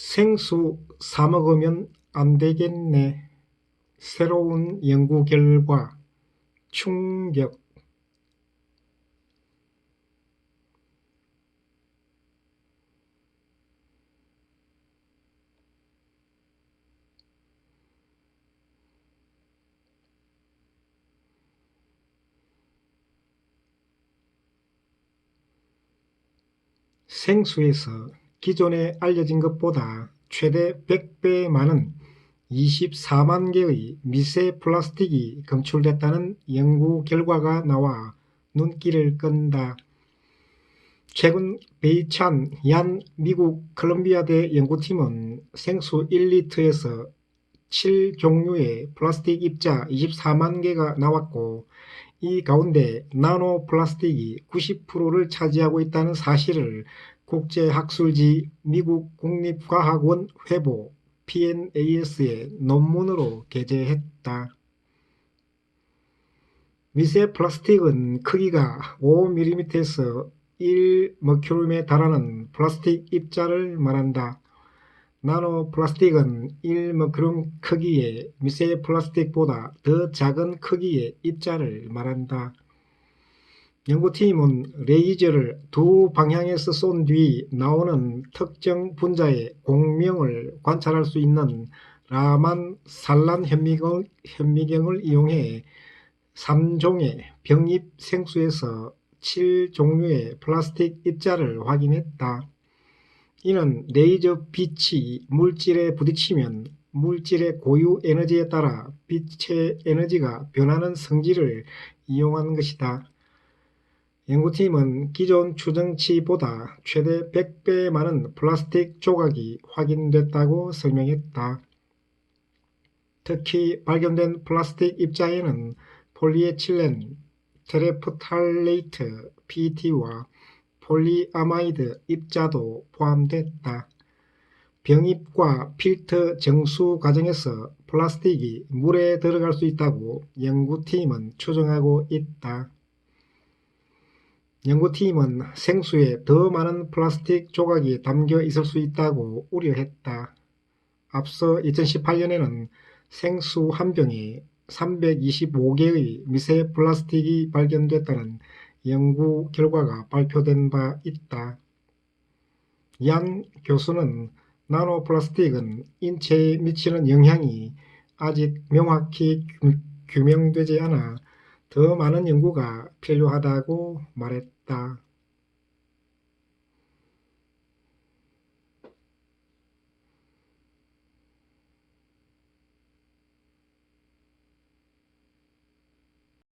생수 사 먹으면 안 되겠네. 새로운 연구 결과 충격. 생수에서 기존에 알려진 것보다 최대 100배 많은 24만 개의 미세 플라스틱이 검출됐다는 연구 결과가 나와 눈길을 끈다. 최근 베이찬 얀 미국 컬럼비아대 연구팀은 생수 1리터에서 7종류의 플라스틱 입자 24만 개가 나왔고 이 가운데 나노 플라스틱이 90%를 차지하고 있다는 사실을 국제학술지 미국 국립과학원 회보 PNAS의 논문으로 게재했다. 미세 플라스틱은 크기가 5mm에서 1머큐름에 달하는 플라스틱 입자를 말한다. 나노 플라스틱은 1머큐름 크기의 미세 플라스틱보다 더 작은 크기의 입자를 말한다. 연구팀은 레이저를 두 방향에서 쏜 뒤 나오는 특정 분자의 공명을 관찰할 수 있는 라만 산란 현미경, 현미경을 이용해 3종의 병입 생수에서 7종류의 플라스틱 입자를 확인했다. 이는 레이저 빛이 물질에 부딪히면 물질의 고유 에너지에 따라 빛의 에너지가 변하는 성질을 이용한 것이다. 연구팀은 기존 추정치보다 최대 100배 많은 플라스틱 조각이 확인됐다고 설명했다. 특히 발견된 플라스틱 입자에는 폴리에틸렌, 테레프탈레이트, PET와 폴리아마이드 입자도 포함됐다. 병입과 필터 정수 과정에서 플라스틱이 물에 들어갈 수 있다고 연구팀은 추정하고 있다. 연구팀은 생수에 더 많은 플라스틱 조각이 담겨 있을 수 있다고 우려했다. 앞서 2018년에는 생수 한 병에 325개의 미세 플라스틱이 발견됐다는 연구 결과가 발표된 바 있다. 얀 교수는 나노 플라스틱은 인체에 미치는 영향이 아직 명확히 규명되지 않아 더 많은 연구가 필요하다고 말했다.